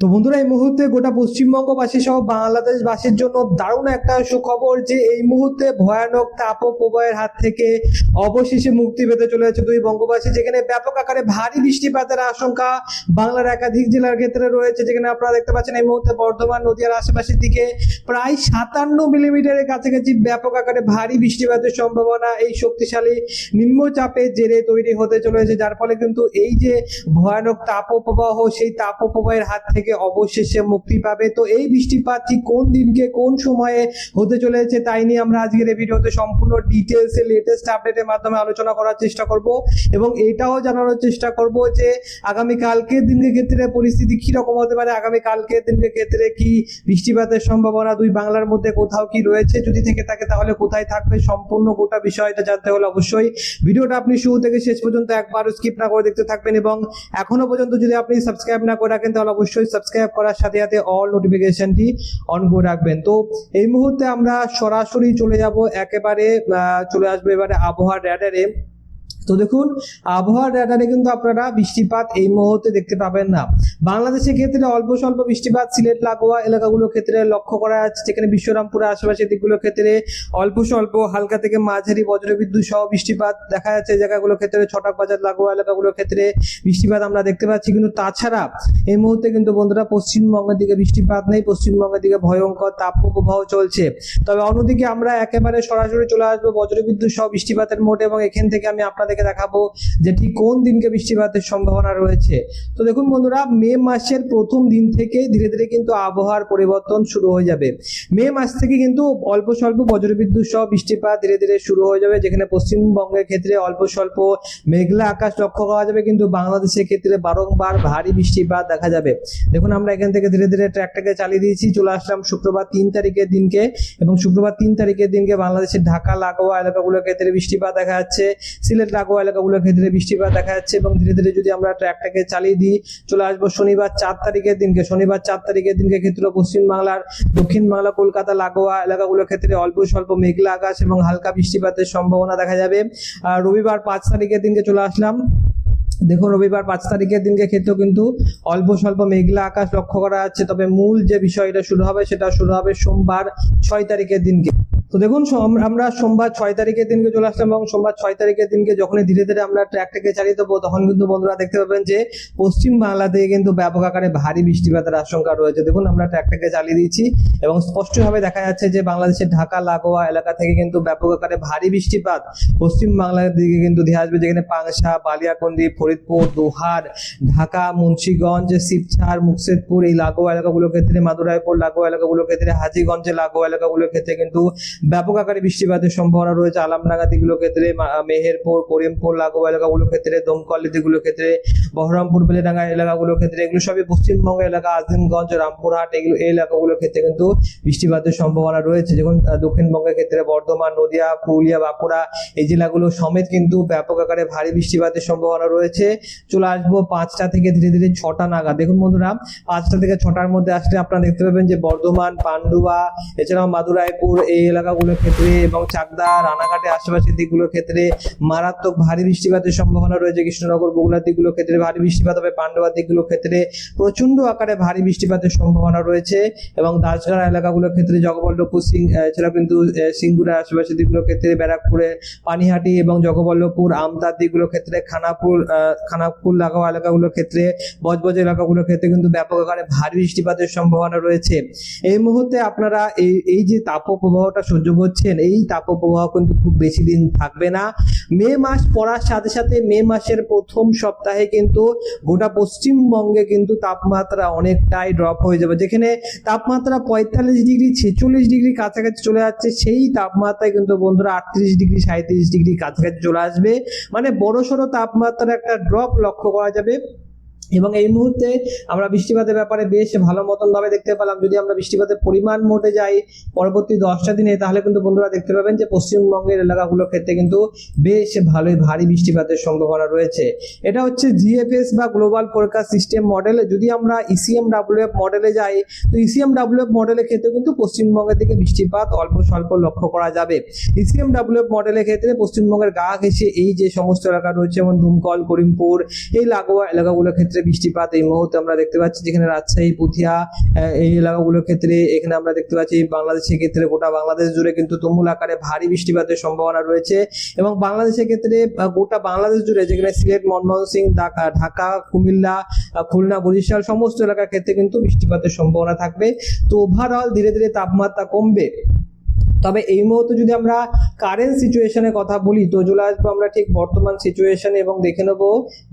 তো বন্ধুরা, এই মুহূর্তে গোটা পশ্চিমবঙ্গবাসী সহ বাংলাদেশবাসীর জন্য দারুণ একটা সুখবর যে এই মুহূর্তে ভয়ানক তাপপ্রবাহের হাত থেকে অবশেষে মুক্তি পেতে চলেছে দুই বঙ্গবাসী, যেখানে ব্যাপক আকারে ভারী বৃষ্টিপাতের আশঙ্কা বাংলার একাধিক জেলার ক্ষেত্রে রয়েছে। যেখানে আপনারা দেখতে পাচ্ছেন এই মুহূর্তে বর্ধমান, নদীয়ার আশেপাশের দিকে প্রায় সাতান্ন মিলিমিটারের কাছাকাছি ব্যাপক আকারে ভারী বৃষ্টিপাতের সম্ভাবনা এই শক্তিশালী নিম্নচাপের জেরে তৈরি হতে চলেছে। যার ফলে কিন্তু এই যে ভয়ানক তাপপ্রবাহ, সেই তাপপ্রবাহের হাত থেকে অবশেষে মুক্তি পাবে। তো এই বৃষ্টিপাত ঠিক কোন দিনকে কোন সময়ে হতে চলেছে তাই নিয়ে আমরা আজকের এই ভিডিওতে সম্পূর্ণ ডিটেলস লেটেস্ট আপডেটের মাধ্যমে আলোচনা করার চেষ্টা করব এবং এটাও জানানোর চেষ্টা করব যে আগামী কালকের দিনের ক্ষেত্রে পরিস্থিতি কি রকম হতে পারে আগামী কালকের দিনের ক্ষেত্রে কি বৃষ্টিপাতের সম্ভাবনা, দুই বাংলার মধ্যে কোথাও কি রয়েছে যদি থেকে থাকে তাহলে কোথায় থাকবে সম্পূর্ণ গোটা বিষয়টা জানতে হলে অবশ্যই ভিডিওটা আপনি শুরু থেকে শেষ পর্যন্ত একবার স্কিপ না করে দেখতে থাকবেন এবং এখনও পর্যন্ত যদি আপনি সাবস্ক্রাইব না করে রাখেন তাহলে অবশ্যই সাবস্ক্রাইব করার সাথে সাথে অল নোটিফিকেশনটি অন করে রাখবেন। তো এই মুহূর্তে আমরা সরাসরি চলে যাব, একেবারে চলে আসব এবারে আবহাওয়ার র্যাডারে তো দেখুন আবহাওয়ার র্যাডারে কিন্তু আপনারা বৃষ্টিপাত এই মুহূর্তে দেখতে পাবেন না। বাংলাদেশের ক্ষেত্রে অল্প স্বল্প বৃষ্টিপাত, সিলেট, লাগোয়া এলাকাগুলোর ক্ষেত্রে লক্ষ্য করা যাচ্ছে, যেখানে বিশ্বরামপুরের আশেপাশের দিকগুলোর ক্ষেত্রে অল্প স্বল্প, হালকা থেকে মাঝারি বজ্রবিদ্যুৎ সহ বৃষ্টিপাত দেখা যাচ্ছে। জায়গাগুলোর ক্ষেত্রে ছটাক বাজার, লাগোয়া এলাকাগুলোর ক্ষেত্রে বৃষ্টিপাত আমরা দেখতে পাচ্ছি। কিন্তু তাছাড়া এই মুহূর্তে কিন্তু বন্ধুরা পশ্চিমবঙ্গের দিকে বৃষ্টিপাত নেই। পশ্চিমবঙ্গের দিকে ভয়ঙ্কর তাপপ্রবাহ চলছে। তবে অন্যদিকে আমরা একেবারে সরাসরি চলে আসব বজ্রবিদ্যুৎ সহ বৃষ্টিপাতের মোটে এবং এখান থেকে আমি আপনাদেরকে দেখাবো যে ঠিক কোন দিনকে বৃষ্টিপাতের সম্ভাবনা রয়েছে। তো দেখুন বন্ধুরা, মে মাসের প্রথম দিন থেকে ধীরে ধীরে কিন্তু আবহাওয়ার পরিবর্তন শুরু হয়ে যাবে। মে মাস থেকে কিন্তু অল্প স্বল্প বজ্রবিদ্যুৎ সহ বৃষ্টিপাত ধীরে ধীরে শুরু হয়ে যাবে, যেখানে পশ্চিমবঙ্গের ক্ষেত্রে অল্প স্বল্প মেঘলা আকাশ লক্ষ্য করা যাবে, কিন্তু বাংলাদেশের ক্ষেত্রে বারংবার ভারী বৃষ্টিপাত দেখা যাবে। দেখুন, আমরা এখান থেকে ধীরে ধীরে ট্র্যাকটাকে চালিয়ে দিয়েছি, চলে আসলাম শুক্রবার তিন তারিখের দিনকে এবং শুক্রবার তিন তারিখের দিনকে বাংলাদেশের ঢাকা, লাগোয়া এলাকাগুলোর ক্ষেত্রে বৃষ্টিপাত দেখা যাচ্ছে। সিলেট লাগোয়া এলাকাগুলোর ক্ষেত্রে বৃষ্টিপাত দেখা যাচ্ছে এবং ধীরে ধীরে যদি আমরা ট্র্যাকটাকে চালিয়ে দিই, চলে আসব শনিবার চার তারিখের দিনকে। শনিবার চার তারিখের দিনকে ক্ষেত্রে পশ্চিম বাংলার দক্ষিণ বাংলা, কলকাতা, লাগোয়া এলাকাগুলোর ক্ষেত্রে অল্প স্বল্প মেঘলা আকাশ এবং হালকা বৃষ্টিপাতের সম্ভাবনা দেখা যাবে। আর রবিবার পাঁচ তারিখের দিনকে চলে আসলাম। দেখুন, রবিবার পাঁচ তারিখের দিনকে ক্ষেত্রেও কিন্তু অল্প স্বল্প মেঘলা আকাশ লক্ষ্য করা যাচ্ছে। তবে মূল যে বিষয়টা শুরু হবে, সেটা শুরু হবে সোমবার ছয় তারিখের দিনকে। তো দেখুন আমরা সোমবার ছয় তারিখের দিনকে চলে আসলাম এবং সোমবার ছয় তারিখের দিনকে যখনই ধীরে ধীরে আমরা ট্র্যাকটাকে চালিয়ে দেবো, তখন কিন্তু বন্ধুরা দেখতে পাবেন যে পশ্চিম বাংলা থেকে কিন্তু ব্যাপক আকারে ভারী বৃষ্টিপাতের আশঙ্কা রয়েছে। দেখুন, আমরা ট্র্যাকটাকে চালিয়ে দিয়েছি এবং স্পষ্টভাবে দেখা যাচ্ছে যে বাংলাদেশের ঢাকা, লাগোয়া এলাকা থেকে কিন্তু ব্যাপক আকারে ভারী বৃষ্টিপাত পশ্চিম বাংলার দিকে কিন্তু ধেয়ে আসবে, যেখানে পাংশা, বালিয়াকন্দি, ফরিদপুর, দোহার, ঢাকা, মুন্সিগঞ্জ শিবছার মুকসেদপুর, এই লাগোয়া এলাকাগুলোর ক্ষেত্রে মাদুরাইপুর লাগোয়া এলাকাগুলোর ক্ষেত্রে, হাজিগঞ্জে লাগোয়া এলাকাগুলোর ক্ষেত্রে কিন্তু ব্যাপক আকারে বৃষ্টিপাতের সম্ভাবনা রয়েছে। আলামডাঙ্গা দিকগুলোর ক্ষেত্রে মেহেরপুর, করিমপুর, লাগোয়া এলাকাগুলোর ক্ষেত্রে, দমকল দিকগুলোর ক্ষেত্রে, বহরমপুর, বেলেডাঙ্গা এলাকাগুলোর ক্ষেত্রে, এগুলো সবই পশ্চিমবঙ্গ এলাকা, আজিমগঞ্জ, রামপুরহাট, এগুলো এই এলাকাগুলোর ক্ষেত্রে কিন্তু বৃষ্টিপাতের সম্ভাবনা রয়েছে। যেমন দক্ষিণবঙ্গের ক্ষেত্রে বর্ধমান, নদিয়া, পুরুলিয়া, বাঁকুড়া এই জেলাগুলো সমেত কিন্তু ব্যাপক আকারে ভারী বৃষ্টিপাতের সম্ভাবনা রয়েছে। চলে আসব পাঁচটা থেকে ধীরে ধীরে ছটা নাগাদ। দেখুন বন্ধুরা, পাঁচটা থেকে ছটার মধ্যে আসলে আপনারা দেখতে পাবেন যে বর্ধমান, পান্ডুয়া, এছাড়াও মাদুরাইপুর এই এলাকাগুলোর ক্ষেত্রে এবং চাকদা রানাঘাটের আশেপাশের দিকগুলোর ক্ষেত্রে মারাত্মক ভারী বৃষ্টিপাতের সম্ভাবনা রয়েছে। কৃষ্ণনগর, বগুড়ার দিকগুলোর ক্ষেত্রে ভারী বৃষ্টিপাত হবে। পান্ডুয়ার দিকগুলোর ক্ষেত্রে প্রচণ্ড আকারে ভারী বৃষ্টিপাতের সম্ভাবনা রয়েছে এবং দাসগাড়া এলাকাগুলোর ক্ষেত্রে জগবল্লভপুর, সিং এছাড়া কিন্তু সিঙ্গুরের আশেপাশের দিকগুলোর ক্ষেত্রে ব্যারাকপুরে পানিহাটি এবং জগবল্লভপুর, আমদার দিকগুলোর ক্ষেত্রে খানাপুর খানাপুর লাগোয়া এলাকাগুলোর ক্ষেত্রে বজবজ এলাকাগুলোর ক্ষেত্রে কিন্তু ব্যাপক আকারে ভারী বৃষ্টিপাতের সম্ভাবনা রয়েছে। এই মুহূর্তে আপনারা এই এই যে তাপপ্রবাহটা সহ্য করছেন, এই তাপপ্রবাহ কিন্তু খুব বেশি দিন থাকবে না। মে মাস পড়ার সাথে সাথে মে মাসের প্রথম সপ্তাহে কিন্তু গোটা পশ্চিমবঙ্গে কিন্তু তাপমাত্রা অনেকটাই ড্রপ হয়ে যাবে। যেখানে তাপমাত্রা পঁয়তাল্লিশ ডিগ্রি, ছেচল্লিশ ডিগ্রি কাছাকাছি চলে যাচ্ছে, সেই তাপমাত্রায় কিন্তু বন্ধুরা আটত্রিশ ডিগ্রি সাঁত্রিশ ডিগ্রি কাছাকাছি চলে আসবে। মানে বড় সড়ো তাপমাত্রার একটা ড্রপ লক্ষ্য করা যাবে। এবং এই মুহূর্তে আমরা বৃষ্টিপাতের ব্যাপারে বেশ ভালো মতন ভাবে দেখতে পেলাম। যদি আমরা বৃষ্টিপাতের পরিমাণ মোটে যাই পরবর্তী দশটা দিনে, তাহলে কিন্তু বন্ধুরা দেখতে পাবেন যে পশ্চিমবঙ্গের এলাকাগুলোর ক্ষেত্রে কিন্তু বেশ ভালোই ভারী বৃষ্টিপাতের সম্ভাবনা রয়েছে। এটা হচ্ছে জিএফএস বা গ্লোবাল ফোরকাস্ট সিস্টেম মডেল যদি আমরা E ইসিএম ডাব্লিউএফ মডেলে যাই, তো E ইসিএম ডাব্লিউএফ মডেলের ক্ষেত্রে কিন্তু পশ্চিমবঙ্গের দিকে বৃষ্টিপাত অল্প স্বল্প লক্ষ্য করা যাবে। E ইসিএম ডাব্লিউএফ মডেলের ক্ষেত্রে পশ্চিমবঙ্গের গা ঘেঁষে এই যে সমস্ত এলাকা রয়েছে, যেমন ধুমকল, করিমপুর, এই লাগোয়া এলাকাগুলোর ক্ষেত্রে বৃষ্টিপাত এই মুহূর্তে আমরা দেখতে পাচ্ছি যেখানে রাজশাহী আহ, এই এলাকাগুলোর ক্ষেত্রে এখানে আমরা দেখতে পাচ্ছি বাংলাদেশের ক্ষেত্রে গোটা বাংলাদেশ জুড়ে কিন্তু তুমুল আকারে ভারী বৃষ্টিপাতের সম্ভাবনা রয়েছে এবং বাংলাদেশের ক্ষেত্রে গোটা বাংলাদেশ জুড়ে যেখানে সিলেট মনমোহন সিং ঢাকা কুমিল্লা খুলনা বরিশাল সমস্ত এলাকার ক্ষেত্রে কিন্তু বৃষ্টিপাতের সম্ভাবনা থাকবে। তো ওভারঅল ধীরে ধীরে তাপমাত্রা কমবে। তবে এই মুহূর্তে যদি আমরা কারেন্ট সিচুয়েশনের কথা বলি, তো চলে আসব আমরা ঠিক বর্তমান সিচুয়েশন এবং দেখে নেব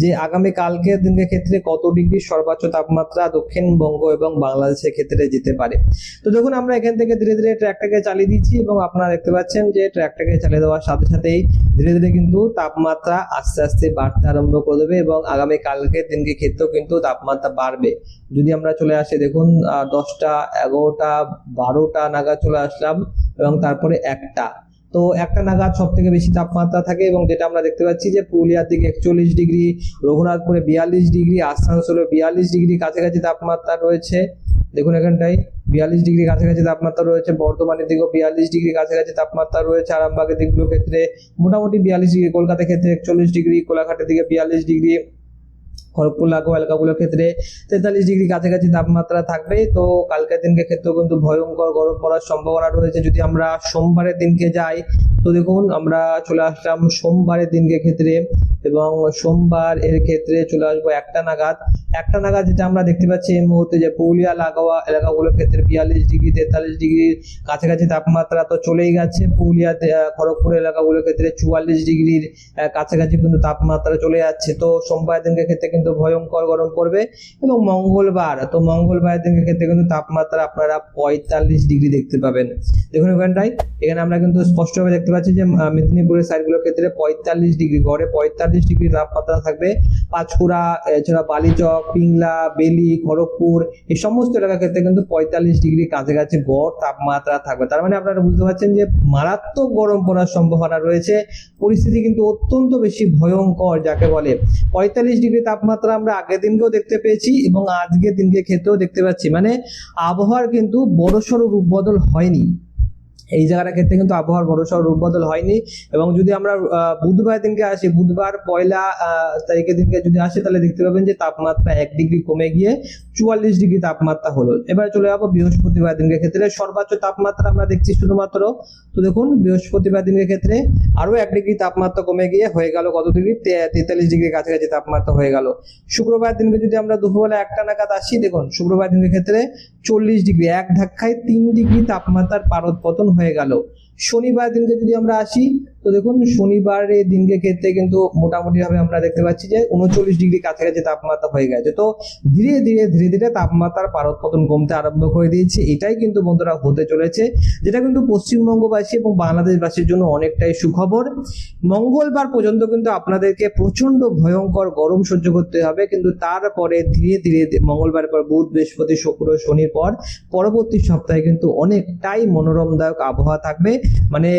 যে আগামী কালকের দিনের ক্ষেত্রে কত ডিগ্রি সর্বোচ্চ তাপমাত্রা দক্ষিণবঙ্গ এবং বাংলাদেশের ক্ষেত্রে যেতে পারে। তো দেখুন, আমরা এখান থেকে ধীরে ধীরে ট্র্যাকটাকে চালিয়ে দিচ্ছি এবং আপনারা দেখতে পাচ্ছেন যে ট্র্যাকটাকে চালিয়ে দেওয়ার সাথে সাথেই ধীরে ধীরে কিন্তু তাপমাত্রা আস্তে আস্তে বাড়তে আরম্ভ করে দেবে এবং আগামী কালকের দিনকে ক্ষেত্রেও কিন্তু তাপমাত্রা বাড়বে। যদি আমরা চলে আসি, দেখুন দশটা, এগারোটা, বারোটা নাগাদ চলে আসলাম এবং তারপরে একটা। তো একটা নাগাদ সব থেকে বেশি তাপমাত্রা থাকে এবং যেটা আমরা দেখতে পাচ্ছি যে পুরুলিয়ার দিকে একচল্লিশ ডিগ্রি, রঘুনাথপুরে বিয়াল্লিশ ডিগ্রি, আসানসোলে বিয়াল্লিশ ডিগ্রি কাছাকাছি তাপমাত্রা রয়েছে। দেখুন এখানটায়, বিয়াল্লিশ ডিগ্রি কাছাকাছি তাপমাত্রা রয়েছে, বর্ধমানের দিকেও বিয়াল্লিশ ডিগ্রি কাছাকাছি তাপমাত্রা রয়েছে, আরামবাগের দিকগুলোর ক্ষেত্রে মোটামুটি বিয়াল্লিশ ডিগ্রি, কলকাতার ক্ষেত্রে একচল্লিশ ডিগ্রি, কোলাঘাটের দিকে বিয়াল্লিশ ডিগ্রি। খড়গপুর লাগো এলাকাগুলোর ক্ষেত্রে তেতাল্লিশ ডিগ্রি কাছাকাছি তাপমাত্রা থাকবে। তো কালকের দিনকে ক্ষেত্রেও কিন্তু ভয়ঙ্কর গরম পড়ার সম্ভাবনা রয়েছে। যদি আমরা সোমবারের দিনকে যাই তো দেখুন আমরা চলে আসলাম সোমবারের দিনকে ক্ষেত্রে এবং সোমবার এর ক্ষেত্রে চলে আসব একটা নাগাদ। একটা নাগাদ যেটা আমরা দেখতে পাচ্ছি এই মুহূর্তে যে পুরুলিয়া লাগোয়া এলাকাগুলোর ক্ষেত্রে বিয়াল্লিশ ডিগ্রি তেতাল্লিশ ডিগ্রির কাছাকাছি তাপমাত্রা তো চলেই গেছে। পুরুলিয়াতে আহ, খড়গপুর এলাকাগুলোর ক্ষেত্রে চুয়াল্লিশ ডিগ্রির কাছাকাছি কিন্তু তাপমাত্রা চলে যাচ্ছে। তো সোমবার দিনকে ক্ষেত্রে কিন্তু ভয়ঙ্কর গরম পড়বে এবং মঙ্গলবার তো মঙ্গলবার দিনকে ক্ষেত্রে কিন্তু তাপমাত্রা আপনারা পঁয়তাল্লিশ ডিগ্রি দেখতে পাবেন। দেখুন ওখানটায় এখানে আমরা কিন্তু স্পষ্টভাবে দেখতে পাচ্ছি যে মেদিনীপুরের সাইডগুলোর ক্ষেত্রে পঁয়তাল্লিশ ডিগ্রি, গড়ে পঁয়তাল্লিশ ডিগ্রি তাপমাত্রা থাকবে। পাঁচকুড়া, এছাড়া বালিচক, পিংলা, বেলি, খড়গপুর, এই সমস্ত এলাকার ক্ষেত্রে কিন্তু পঁয়তাল্লিশ ডিগ্রি কাছাকাছি গড় তাপমাত্রা থাকবে। তার মানে আপনারা বুঝতে পারছেন যে, মারাত্মক গরম পড়ার সম্ভাবনা রয়েছে। পরিস্থিতি কিন্তু অত্যন্ত বেশি ভয়ঙ্কর যাকে বলে। পঁয়তাল্লিশ ডিগ্রি তাপমাত্রা আমরা আগের দিনকেও দেখতে পেয়েছি এবং আজকের দিনকে ক্ষেত্রেও দেখতে পাচ্ছি। মানে আবহাওয়ার কিন্তু বড়সড় রূপ বদল হয়নি। এই জায়গাটার ক্ষেত্রে কিন্তু আবহাওয়ার বড়সড় রূপ বদল হয়নি। এবং যদি আমরা বুধবার দিনকে আসি, বুধবার পয়লা তারিখের দিনকে যদি আসি, তাহলে দেখতে পাবেন যে তাপমাত্রা এক ডিগ্রি কমে গিয়ে চুয়াল্লিশ ডিগ্রি তাপমাত্রা হলো। এবার চলে যাব বৃহস্পতিবার দিনের ক্ষেত্রে। সর্বোচ্চ তাপমাত্রা আমরা দেখছি শুধুমাত্র, তো দেখুন, বৃহস্পতিবার দিনের ক্ষেত্রে আরও এক ডিগ্রি তাপমাত্রা কমে গিয়ে হয়ে গেল কত ডিগ্রি? তেতাল্লিশ ডিগ্রি কাছাকাছি তাপমাত্রা হয়ে গেল। শুক্রবার দিনকে যদি আমরা দুপুরবেলা একটা নাগাদ আসি, দেখুন, শুক্রবার দিনের ক্ষেত্রে চল্লিশ ডিগ্রি, এক ধাক্কায় তিন ডিগ্রি তাপমাত্রার পারদ পতন হয়ে গেল। শনিবার দিনকে যদি আমরা আসি তো দেখুন শনিবারের দিনকে ক্ষেত্রে কিন্তু মোটামুটি ভাবে আমরা দেখতে পাচ্ছি যে উনচল্লিশ ডিগ্রি কাছাকাছি তাপমাত্রা হয়ে গেছে। তো ধীরে ধীরে ধীরে ধীরে তাপমাত্রার পারদ পতন কমতে আরম্ভ করে দিয়েছে। এটাই কিন্তু বন্ধুরা হতে চলেছে, যেটা কিন্তু পশ্চিমবঙ্গবাসী এবং বাংলাদেশবাসীর জন্য অনেকটাই সুখবর। মঙ্গলবার পর্যন্ত কিন্তু আপনাদেরকে প্রচণ্ড ভয়ঙ্কর গরম সহ্য করতে হবে, কিন্তু তারপরে ধীরে ধীরে মঙ্গলবার পর বুধ, বৃহস্পতি, শুক্র, শনির পর পরবর্তী সপ্তাহে কিন্তু অনেকটাই মনোরমদায়ক আবহাওয়া থাকবে। মানে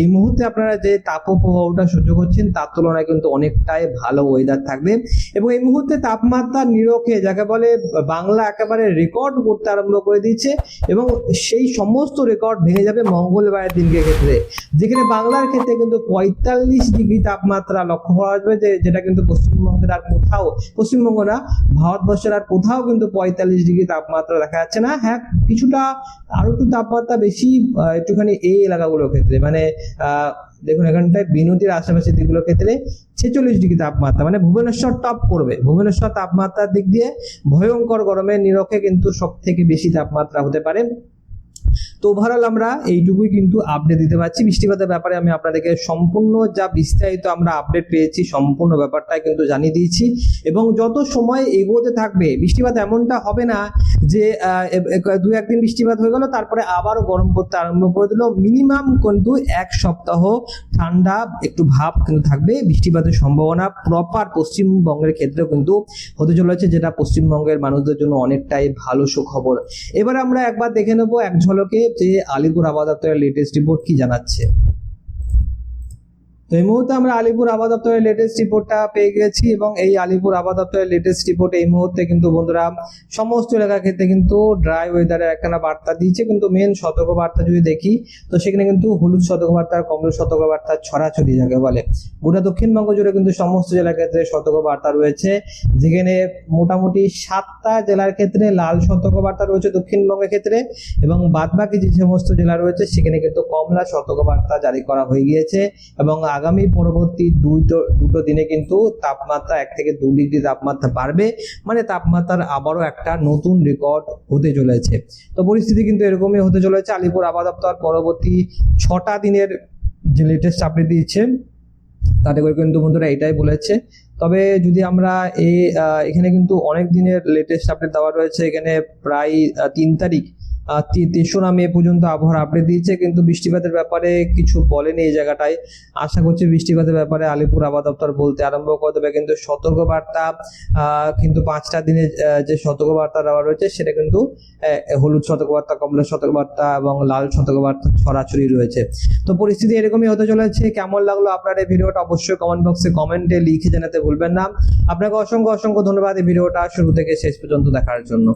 এই মুহূর্তে আপনারা যে তাপপ্রবাহটা সহ্য করছেন তার তুলনায় কিন্তু অনেকটাই ভালো ওয়েদার থাকবে। এবং এই মুহূর্তে তাপমাত্রা নিরখে যাকে বলে বাংলা একেবারে রেকর্ড করতে আরম্ভ করে দিচ্ছে এবং সেই সমস্ত রেকর্ড ভেঙে যাবে মঙ্গলবারের দিনকে ক্ষেত্রে। যেখানে বাংলার ক্ষেত্রে কিন্তু পঁয়তাল্লিশ ডিগ্রি তাপমাত্রা লক্ষ্য করা যাবে যে যেটা কিন্তু পশ্চিমবঙ্গের আর কোথাও পশ্চিমবঙ্গ না ভারতবর্ষের আর কোথাও কিন্তু পঁয়তাল্লিশ ডিগ্রি তাপমাত্রা দেখা যাচ্ছে না। হ্যাঁ কিছুটা আরও একটু তাপমাত্রা বেশি একটুখানি এই এলাকাগুলোর ক্ষেত্রে। মানে আহ, দেখুন, এখানটায় বিনতির আশেপাশে দিকগুলোর ক্ষেত্রে ছেচল্লিশ ডিগ্রি তাপমাত্রা মানে ভুবনেশ্বর টপ করবে। ভুবনেশ্বর তাপমাত্রার দিক দিয়ে ভয়ঙ্কর গরমে নিরখে কিন্তু সব থেকে বেশি তাপমাত্রা হতে পারে। তো ওভারঅল আমরা এইটুকুই কিন্তু আপডেট দিতে পারছি। বৃষ্টিপাতের ব্যাপারে আমি আপনাদেরকে সম্পূর্ণ যা বিস্তারিত আমরা আপডেট পেয়েছি, সম্পূর্ণ ব্যাপারটাই কিন্তু জানিয়ে দিয়েছি। এবং যত সময় এগোতে থাকবে বৃষ্টিপাত এমনটা হবে না যে দু একদিন বৃষ্টিপাত হয়ে গেল, তারপরে আবারও গরম পড়তে আরম্ভ করে দিল। মিনিমাম কিন্তু এক সপ্তাহ ঠান্ডা, একটু ভাব কিন্তু থাকবে। বৃষ্টিপাতের সম্ভাবনা প্রপার পশ্চিমবঙ্গের ক্ষেত্রেও কিন্তু হতে চলেছে, যেটা পশ্চিমবঙ্গের মানুষদের জন্য অনেকটাই ভালো সুখবর। এবার আমরা একবার দেখে নেব, এক ঝলকে যে আলিপুর আবাদ লেটেস্ট রিপোর্ট কি জানাচ্ছে? তো এই মুহূর্তে আমরা আলিপুর আবহাওয়া দপ্তরের লেটেস্ট রিপোর্টটা পেয়ে গেছি এবং এই আলিপুর আবহাওয়া দপ্তরের লেটেস্ট রিপোর্ট এই মুহূর্তে কিন্তু বন্ধুরা সমস্ত এলাকার ক্ষেত্রে কিন্তু ড্রাই ওয়েদারের একখানা বার্তা দিয়েছে। কিন্তু মেন সতর্ক বার্তা যদি দেখি, তো সেখানে কিন্তু হলুদ সতর্কবার্তা, কমলা সতর্কবার্তা ছড়াছড়ি যাকে বলে। গোটা দক্ষিণবঙ্গ জুড়ে কিন্তু সমস্ত জেলার ক্ষেত্রে সতর্কবার্তা রয়েছে। যেখানে মোটামুটি সাতটা জেলার ক্ষেত্রে লাল সতর্কবার্তা রয়েছে দক্ষিণবঙ্গের ক্ষেত্রে এবং বাদবাকি যে সমস্ত জেলা রয়েছে, সেখানে কিন্তু কমলা সতর্কবার্তা জারি করা হয়ে গিয়েছে এবং আগামী পরবর্তী দুটো দুটো দিনে কিন্তু তাপমাত্রা এক থেকে দু ডিগ্রি তাপমাত্রা বাড়বে। মানে তাপমাত্রার আবারও একটা নতুন রেকর্ড হতে চলেছে। তো পরিস্থিতি কিন্তু এরকমই হতে চলেছে। আলিপুর আবহাওয়া দপ্তর পরবর্তী ছটা দিনের যে লেটেস্ট আপডেট দিচ্ছে, তাতে করে কিন্তু বন্ধুরা এটাই বলেছে। তবে যদি আমরা এই এখানে কিন্তু অনেক দিনের লেটেস্ট আপডেট দেওয়া রয়েছে। এখানে প্রায় তিন তারিখ তেসরা মে পর্যন্ত আবহাওয়ার আপডেট দিয়েছে কিন্তু বৃষ্টিপাতের ব্যাপারে কিছু বলেনি এই জায়গাটায়। আশা করছি বৃষ্টিপাতের ব্যাপারে আলিপুর আবহাওয়া দপ্তর বলতে আরম্ভ করে দেবে কিন্তু সতর্কবার্তা কিন্তু পাঁচটা আহ, যে সতর্কবার্তা দেওয়া রয়েছে সেটা কিন্তু হলুদ সতর্কবার্তা কমলা সতর্কবার্তা এবং লাল সতর্কবার্তা ছড়াছড়ি রয়েছে। তো পরিস্থিতি এরকমই হতে চলেছে কেমন লাগল আপনার এই ভিডিওটা অবশ্যই কমেন্ট বক্সে কমেন্টে লিখে জানাতে ভুলবেন না। আপনাকে অসংখ্য অসংখ্য ধন্যবাদ এই ভিডিওটা শুরু থেকে শেষ পর্যন্ত দেখার জন্য।